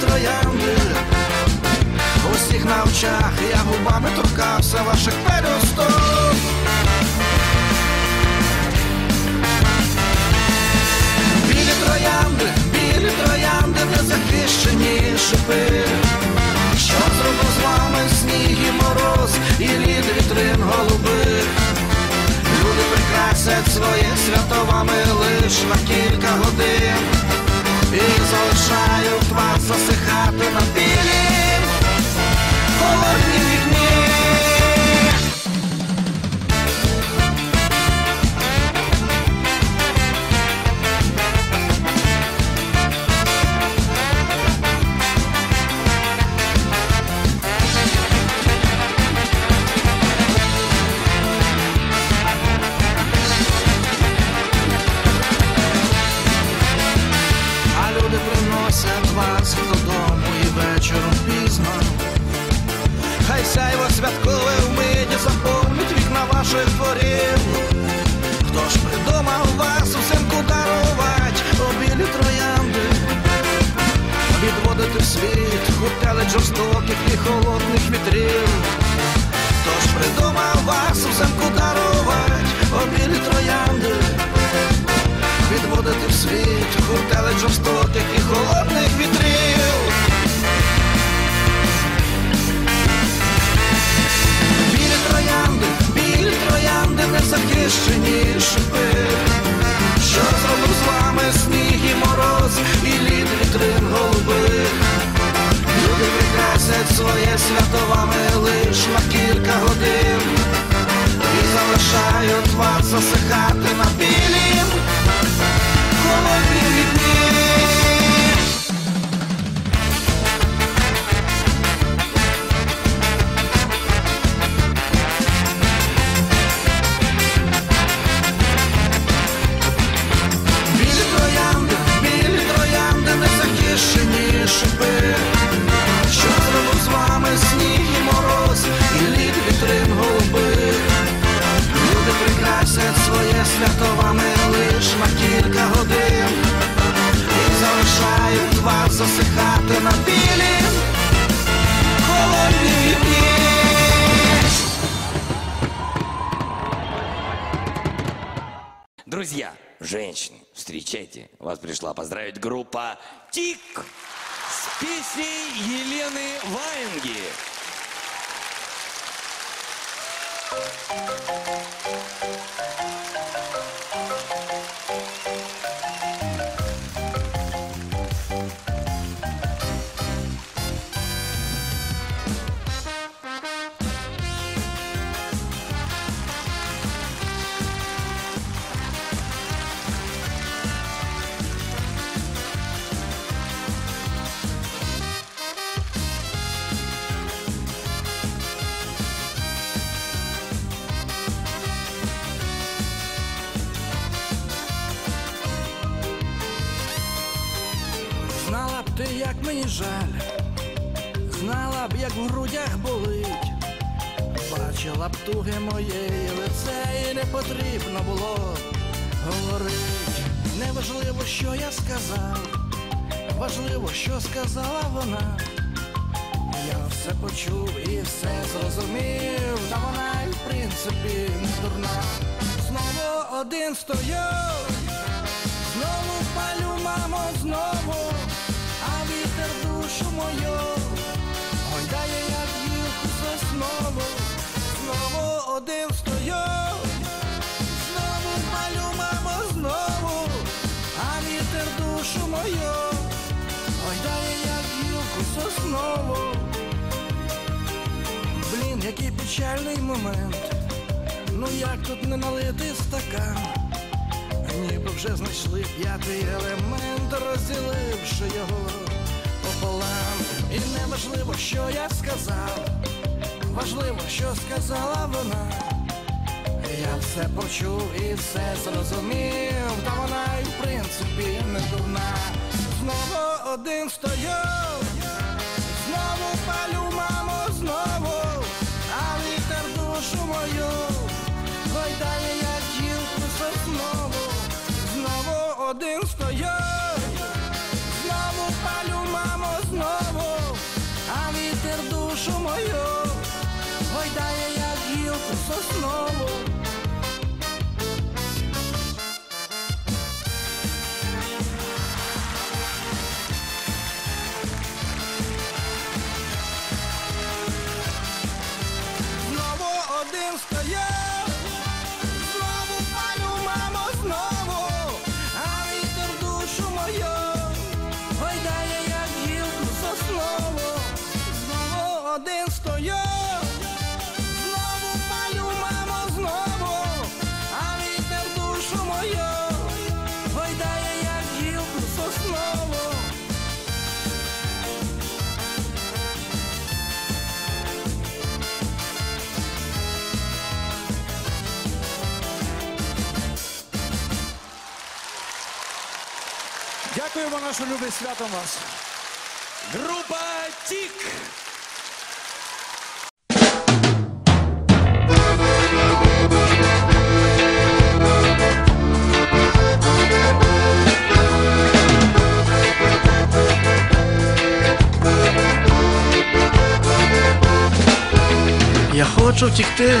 троянди. Усіх на очах, я губами торкався ваших пересток. Білі троянди, білі троянди, незахищені шипи. Що зробив з вами сніг і мороз, і лід вітрин голубих. Люди прикрасять своє свято вами лиш на кілька годин. І залишають вас засихати на білім холодні вікні. Світ гуртелик жорстоких і холодних вітрів. Білі троянди, білі троянди, незахищені шипи. Що зробив з вами сніг і мороз, і лід вітрин голубих. Люди прикрасять своє свято вами лиш на кілька годин. І залишають вас засихати на білім холоднім вікні. Білі Женщины, встречайте. Вас пришла поздравить группа ТИК с песней Елены Ваенги. Знала як в грудях болить, бачила б туги моєї лице, і не потрібно було говорить. Неважливо, що я сказав, важливо, що сказала вона. Я все почув і все зрозумів, та вона й в принципі не дурна. Знову один стою, знову палю, мамо, знову, а вітер душу мою, який печальний момент. Ну як тут не налити стакан? Ніби вже знайшли п'ятий елемент, розділивши його пополам. І не важливо, що я сказав, важливо, що сказала вона. Я все почув і все зрозумів, та вона й в принципі не дурна. Знову один стою, знову палю, мамо, знову, душу мою, гойдає, як гілку соснову, знову. Один стою, знову палю, мамо, знову, а вітер душу мою, гойдає, я гілку соснову. Дякуємо, нашу любі святом вас. Группа Тик. Я хочу втікти,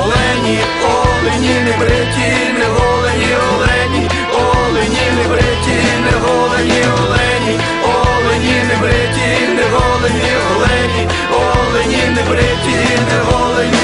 Олені, олені, не бриті, не голені, олені, олені, не бриті, не голені, олені, олені, не бриті, не голені, олені, олені, не бриті, не голені,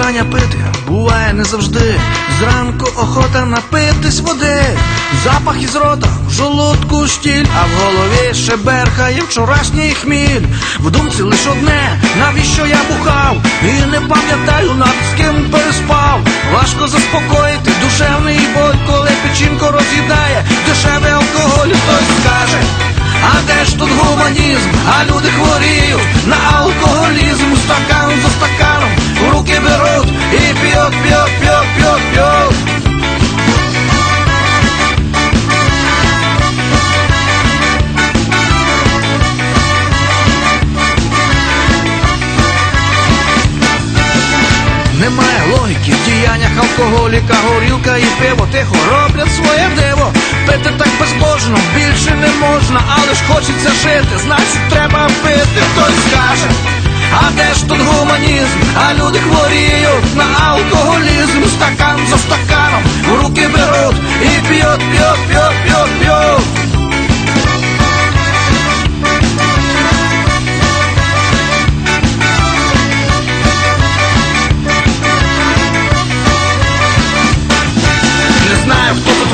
Бажання пити буває не завжди. Зранку охота напитись води. Запах із рота, в жолудку штіль, а в голові ще берхає вчорашній хміль. В думці лиш одне, навіщо я бухав? І не пам'ятаю над з ким переспав. Важко заспокоїти душевний боль, коли печінку роз'їдає, дешевий алкоголь, хтось скаже. А де ж тут гуманізм? А люди хворіють на алкоголізм Стакан за стаканом руки беруть і п'ють, п'ють, п'ють, п'ють, п'ють алкоголіка, горілка і пиво тихо роблять своє диво. Пити так безбожно, більше не можна, але ж хочеться жити, значить треба пити, хтось скаже. А де ж тут гуманізм? А люди хворіють на алкоголізм, стакан за стаканом в руки беруть і п'ють, п'ють, п'ють, п'ють, п'ють.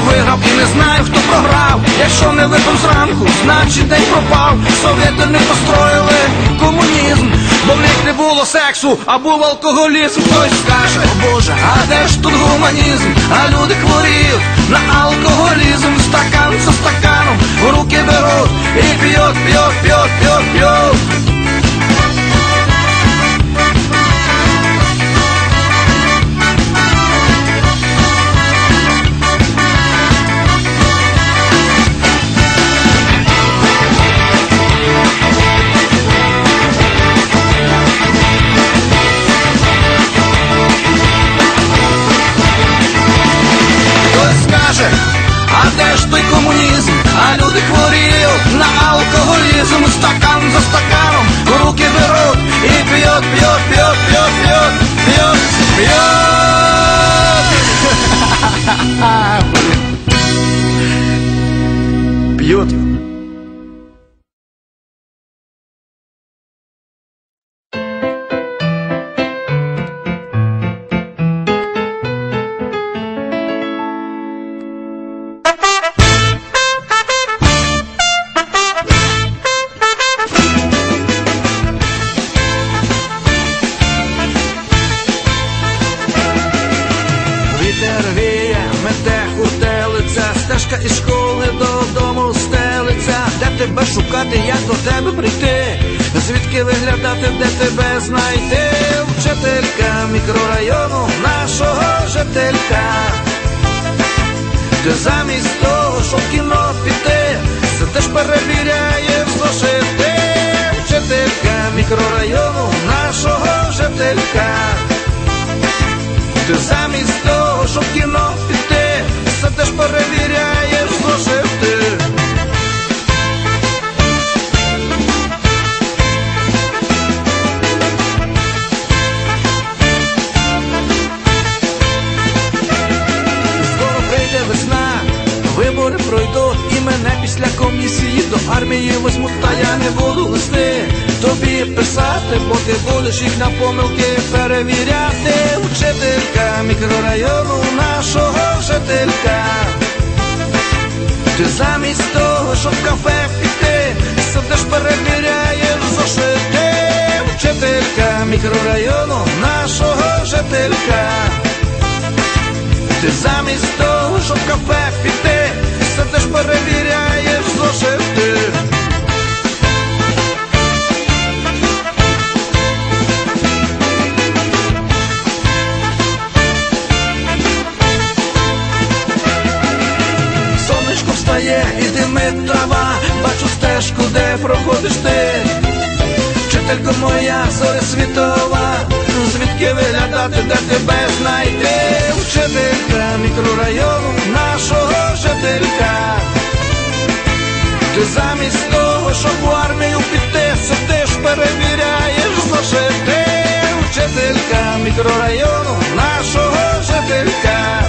Виграв і не знаю, хто програв. Якщо не випив зранку, значить день пропав. Совєти не построїли комунізм, бо в них не було сексу, а був алкоголізм. Хтось скаже, о Боже, а де ж тут гуманізм? А люди хворіють на алкоголізм, стакан за стаканом руки беруть і п'ють, п'ють, п'ють, п'ють, п'ють. Алкоголізм, стакан за стаканом, руки берут и пьет, пьет, п'ють, Ти замість того, щоб кіно піти, сидиш перевіряєш зошити. Скоро прийде весна, вибори пройдуть і мене після комісії до армії возьмуть, та я не буду листи тобі писати, бо ти будеш їх на помилки перевіряти. Учителька мікрорайону нашого жителька. Ти замість того, щоб кафе піти, сидиш перевіряєш зошити. Вчителька мікрорайону нашого жителька. Ти замість того, щоб в кафе піти, сидиш перевіряєш мікрорайону нашого жителька. Ти замість того, щоб в армію піти, сидиш, перевіряєш зошити, вчителька мікрорайону нашого жителька.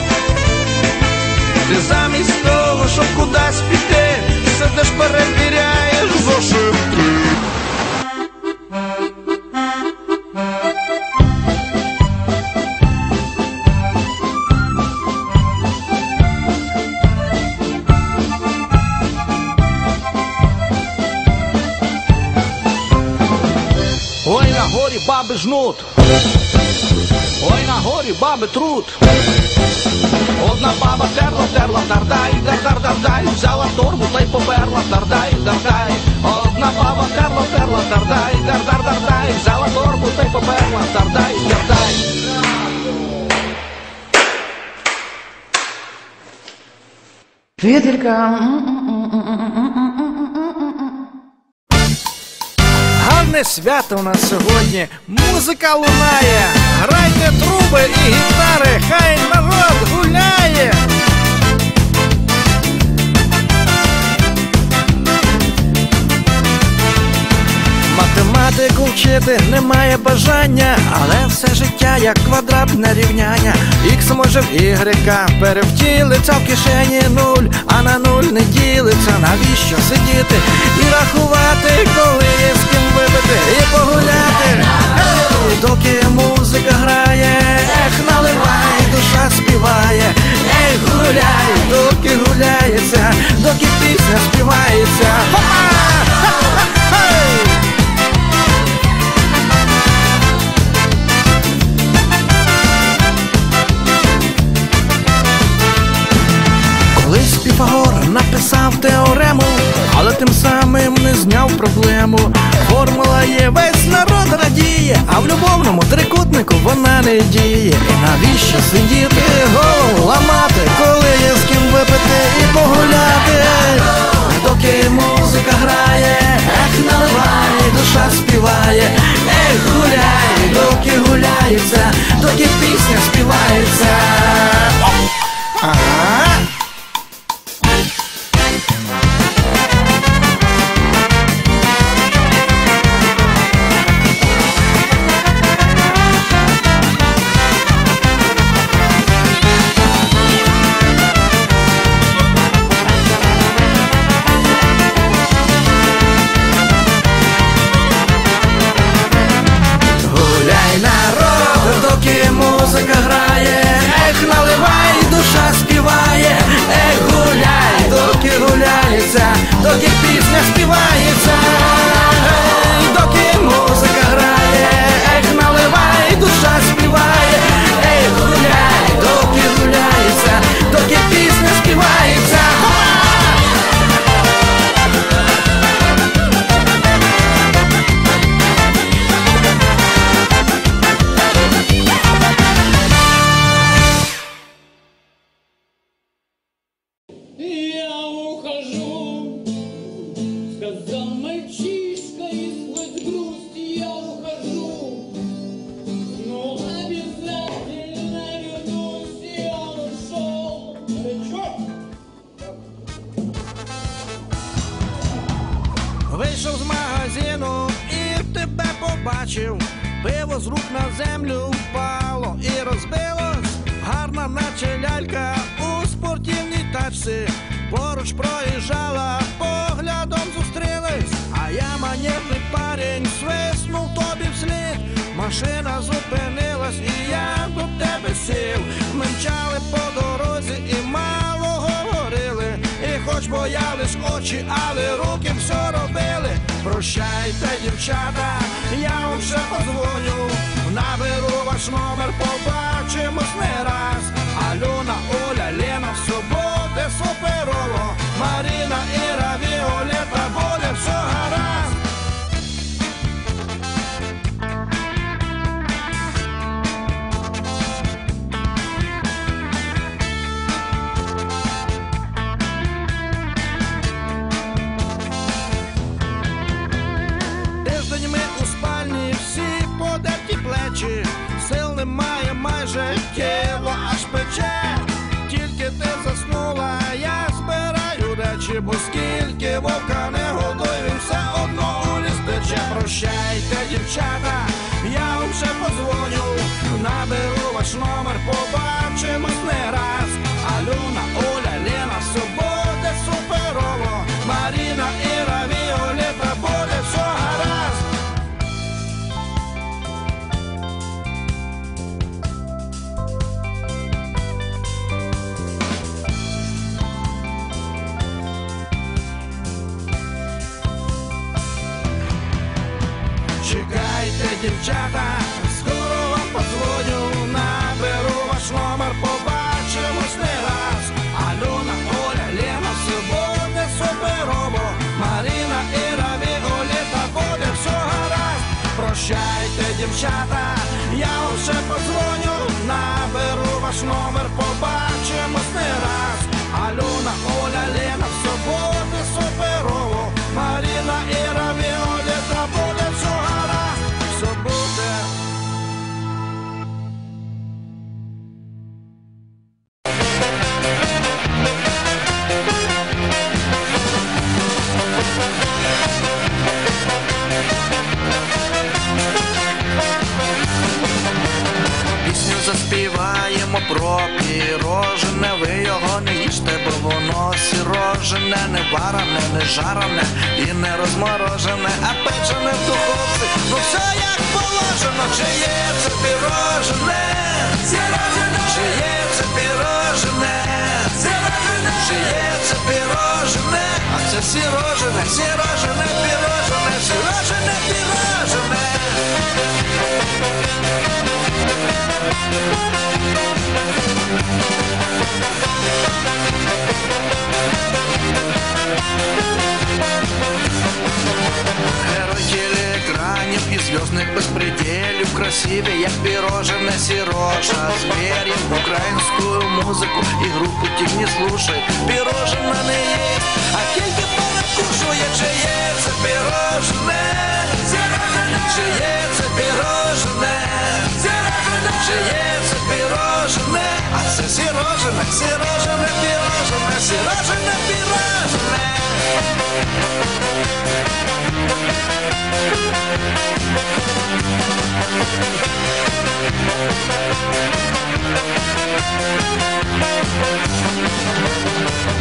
Ти замість того, щоб кудись піти, сидиш, перевіряєш жнут. Ой, на горі баби труд. Одна баба терла, терла, тардай, дар, дар, дардай, взяла торбу та й поперла, тардай, дардай. Одна баба терла, терла, тардай, дар, дар, дардай, взяла торбу та й поперла, тардай, дардай. Вчителька. Гарне свято у нас сьогодні. Музика лунає. Грайте труби і гітари, хай народ гуляє. Вчити немає бажання, але все життя як квадратне рівняння. Ікс може в ігрека перевтілиться в кишені нуль, а на нуль не ділиться. Навіщо сидіти і рахувати, коли є з ким випити і погуляти? Ей, доки музика грає, ех, наливай, душа співає, ей, гуляй, доки гуляється, доки пісня співається. Хопа! Написав теорему, але тим самим не зняв проблему. Формула є, весь народ радіє, а в любовному трикутнику вона не діє. Навіщо сидіти, голову ламати, коли є з ким випити і погуляти? Доки музика грає, ех, наливай, душа співає, ех, гуляй, доки гуляється, доки пісня співається. Ага. Магазину і тебе побачив. Пиво з рук на землю впало і розбилось. Гарна наче лялька у спортивній тачці. Поруч проїжджала, поглядом зустрілись. А я манерний парень, свиснув тобі вслід. Машина зупинилась, і я до тебе сів. Ми мчали по дорозі і мало говорили. І хоч боялись очі, але руки все робили. Прощайте, дівчата, я вам ще позвоню. Наберу ваш номер, побачимось не раз. Альона, Оля, Лена, все буде суперово. Маріна, і Віолета, скільки вовка не годуй, він все одно у ліс тече. Прощайте, дівчата, я вам ще позвоню, наберу ваш номер, побачимось не раз. Альона, дівчата, скоро вам подзвоню, наберу ваш номер, побачимось не раз. Альона, Оля, Лена, буде суперово. Маріна, Іра, Віолета, буде все гаразд. Прощайте, дівчата, я вам ще подзвоню, наберу ваш номер, побачимось про пірожене, ви його не їжте, бо воно сірожене, не варене, не жарене і не розморожене, а печене в духовці, ну все як положено, чи є це пірожене, сірожене, чи є це пірожене, сірожене, чи є це пірожене, а це сірожене, сірожене, пірожене, сірожене, пірожене. І звездных беспределів Красиві, як пірожене сіроша Зверів українську музику і групу тих не слушай Пірожене не є, а тільки перекушує Чи є це пірожене? Чи є це пірожене? Це пірожене? А це сірожене, сірожене, пірожене, сірожене, пірожене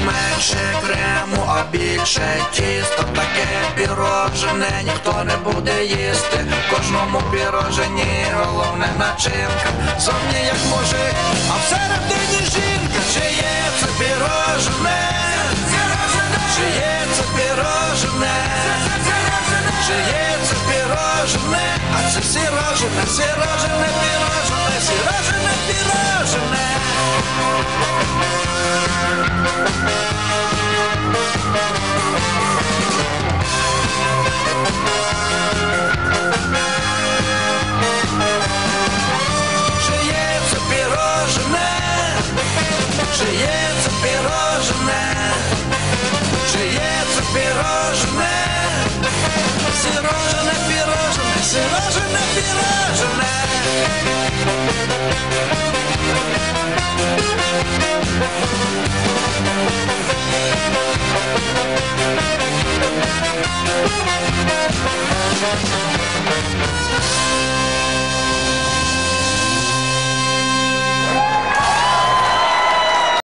Менше крему, а більше тісто Таке пірожене ніхто не буде їсти Кожному пірожені головне начинка Зовні як мужик, а всередині жінка Чи є це пірожене? Чи є це пірожене? Чи є це пірожене? А це сірожене, сірожене, пірожене, сірожене, пірожене Чи є це пірожене? пирожное, пирожное, пирожное, пирожное.